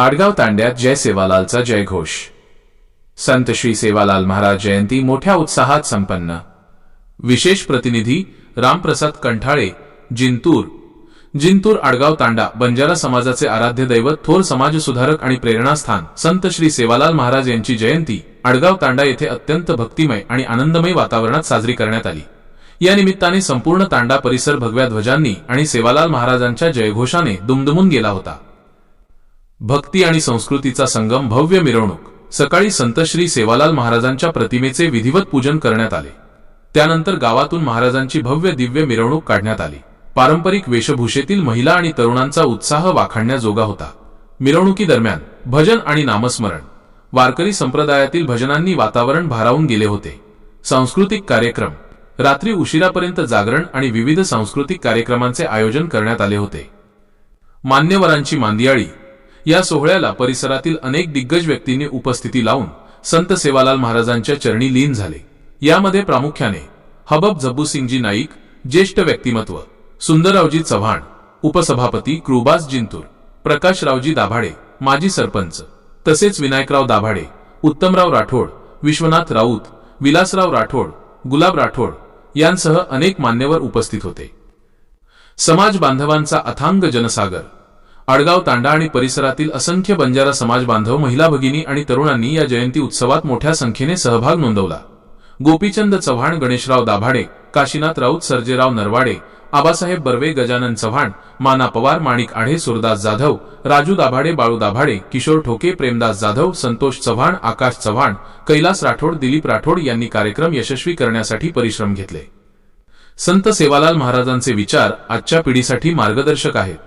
आडगाव तांड्यात जय सेवालालचा जयघोष. संत श्री सेवालाल महाराज जयंती मोठ्या उत्साहात संपन्न. विशेष प्रतिनिधी रामप्रसाद कंठाळे जिंतूर. जिंतूर आडगाव तांडा बंजारा समाजाचे आराध्य दैवत थोर समाजसुधारक आणि प्रेरणास्थान संत श्री सेवालाल महाराज यांची जयंती आडगाव तांडा येथे अत्यंत भक्तिमय आणि आनंदमय वातावरणात साजरी करण्यात आली. या निमित्ताने संपूर्ण तांडा परिसर भगव्या ध्वजांनी आणि सेवालाल महाराजांच्या जयघोषाने दुमदुमून गेला होता. भक्ती आणि संस्कृतीचा संगम भव्य मिरवणूक. सकाळी संत श्री सेवालाल महाराजांच्या प्रतिमेचे विधिवत पूजन करण्यात आले. त्यानंतर गावातून महाराजांची भव्य दिव्य मिरवणूक काढण्यात आली. पारंपरिक वेशभूषेतील महिला आणि तरुणांचा उत्साह वाखाणण्याजोगा होता. मिरवणुकीदरम्यान भजन आणि नामस्मरण. वारकरी संप्रदायातील भजनांनी वातावरण भारावून गेले होते. सांस्कृतिक कार्यक्रम. रात्री उशिरापर्यंत जागरण आणि विविध सांस्कृतिक कार्यक्रमांचे आयोजन करण्यात आले होते. मान्यवरांची मांदियाळी. या सोहळ्याला परिसरातील अनेक दिग्गज व्यक्तींनी उपस्थिती लावून संत सेवालाल महाराजांच्या चरणी लीन झाले. यामध्ये प्रामुख्याने हबब जब्बूसिंगजी नाईक ज्येष्ठ व्यक्तिमत्व सुंदररावजी चव्हाण उपसभापती कृबास जिंतूर प्रकाशरावजी दाभाडे माजी सरपंच तसेच विनायकराव दाभाडे उत्तमराव राठोड विश्वनाथ राऊत विलासराव राठोड गुलाब राठोड यांसह अनेक मान्यवर उपस्थित होते. समाज बांधवांचा अथांग जनसागर आडगाव तांडा आणि परिसरातील असंख्य बंजारा समाज बांधव महिला भगिनी आणि तरुणांनी या जयंती उत्सवात मोठ्या संख्येने सहभाग नोंदवला. गोपीचंद चव्हाण गणेशराव दाभाडे काशीनाथ राऊत सर्जेराव नरवाडे आबासाहेब बर्वे गजानन चव्हाण माना पवार माणिक आढे सुरदास जाधव राजू दाभाडे बाळू दाभाडे किशोर ठोके प्रेमदास जाधव संतोष चव्हाण आकाश चव्हाण कैलास राठोड दिलीप राठोड यांनी कार्यक्रम यशस्वी करण्यासाठी परिश्रम घेतले. संत सेवालाल महाराजांचे विचार आजच्या पिढीसाठी मार्गदर्शक आहेत.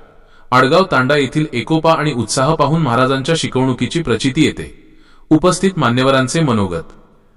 आडगाव तांडा येथील एकोपा आणि उत्साह पाहून महाराजांच्या शिकवणुकीची प्रचिती येते. उपस्थित मान्यवरांचे मनोगत